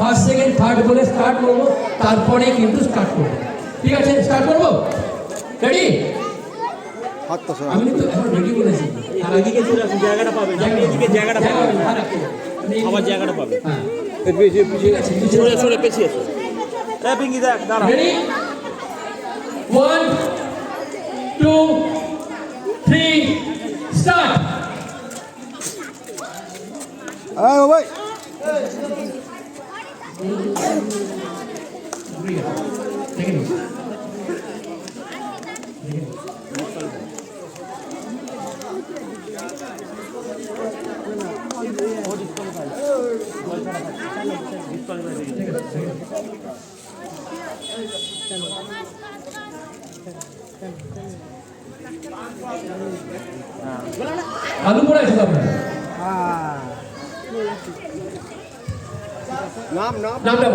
First second third বলে start করব তারপরে কিন্তু স্টার্ট করব। ঠিক আছে? স্টার্ট করব? রেডি আমি কিন্তু এখন রেডি বলেছি। আর আগে এদিকে জায়গাটা পাবেন। এদিকে জায়গাটা পাবেন। আবার জায়গাটা পাবেন। হ্যাঁ। পিছিয়ে পিছিয়ে ঠিক আছে সরে সরে পেছিয়ে এ পিঙ্কি দেখ দাঁড়া। Ready one two three start আয় 모르겠다. 되게 높아. 되게 높아. 되게 아, নাম নাম। নামটা